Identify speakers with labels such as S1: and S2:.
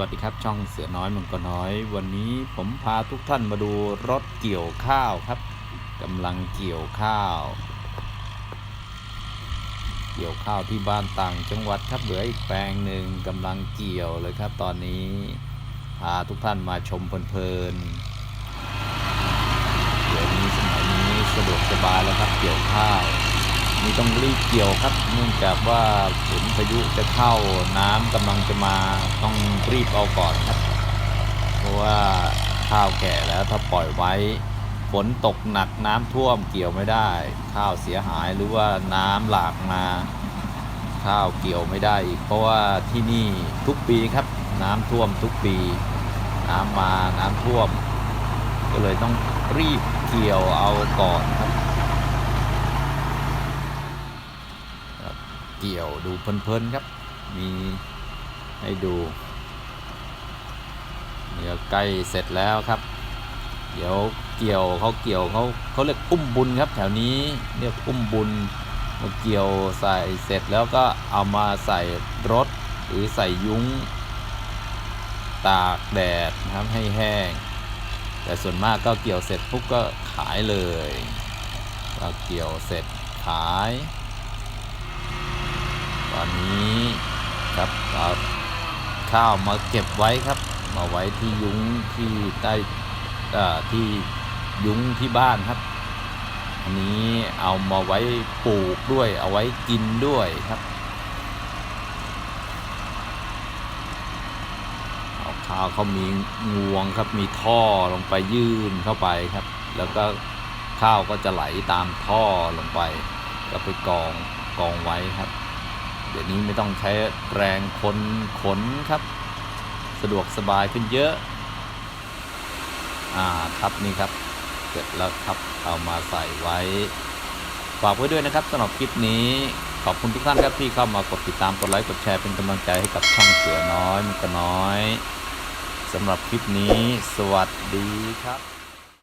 S1: วัสดีครับ ช่องเสือน้อยมังกรน้อย วันนี้ผมพาทุกท่านมาดูรถเกี่ยวข้าวครับกำลังเกี่ยวข้าว เกี่ยวข้าวที่บ้านต่างจังหวัดครับเหลืออีกแปลงหนึ่งกำลังเกี่ยวเลยครับ ตอนนี้พาทุกท่านมาชมเพลินๆเดี๋ยวนี้สมัยนี้สะดวกสบายแล้วครับเกี่ยวข้าว นี่ต้องรีบเกี่ยวครับ เนื่องจากว่าฝนพายุจะเข้าน้ำกำลังจะมาต้องรีบเอาก่อนครับ เพราะว่าข้าวแก่แล้วถ้าปล่อยไว้ฝนตกหนักน้ำท่วมเกี่ยวไม่ได้ ข้าวเสียหายหรือว่าน้ำหลากมา ข้าวเกี่ยวไม่ได้อีก เพราะว่าที่นี่ทุกปีครับ น้ำท่วมทุกปี น้ำมาน้ำท่วม ก็เลยต้องรีบเกี่ยวเอาก่อนครับครับ เกี่ยวดูเพลินๆครับ มีให้ดูเนี่ยใกล้เสร็จแล้วครับ เดี๋ยวเกี่ยวเขาเกี่ยวเขาเขาเรียกอุ้มบุญครับ แถวนี้เรียกอุ้มบุญมาเกี่ยวใส่เสร็จแล้วก็เอามาใส่รถหรือใส่ยุ้ง ตากแดดนะครับให้แห้ง แต่ส่วนมากก็เกี่ยวเสร็จปุ๊บก็ขายเลยก็เกี่ยวเสร็จขาย ตอนนี้ครับเอาข้าวมาเก็บไว้ครับ มาไว้ที่ยุ้งที่ใต้ที่ยุ้งที่บ้านครับ อันนี้เอามาไว้ปลูกด้วย เอาไว้กินด้วยครับ เอาข้าวเขามีงวงครับ มีท่อลงไปยื่นเข้าไปครับ แล้วก็ข้าวก็จะไหลตามท่อลงไป ก็ไปกองกองไว้ครับ เดี๋ยวนี้ไม่ต้องใช้แรงคนขนครับ สะดวกสบายขึ้นเยอะ อ่าครับนี่ครับ เสร็จแล้วครับเอามาใส่ไว้ ฝากไว้ด้วยนะครับสำหรับคลิปนี้ขอบคุณทุกท่านครับที่เข้ามากดติดตามกดไลค์กดแชร์เป็นกำลังใจให้กับช่องเสือน้อยมันก็น้อยสำหรับคลิปนี้ สวัสดีครับ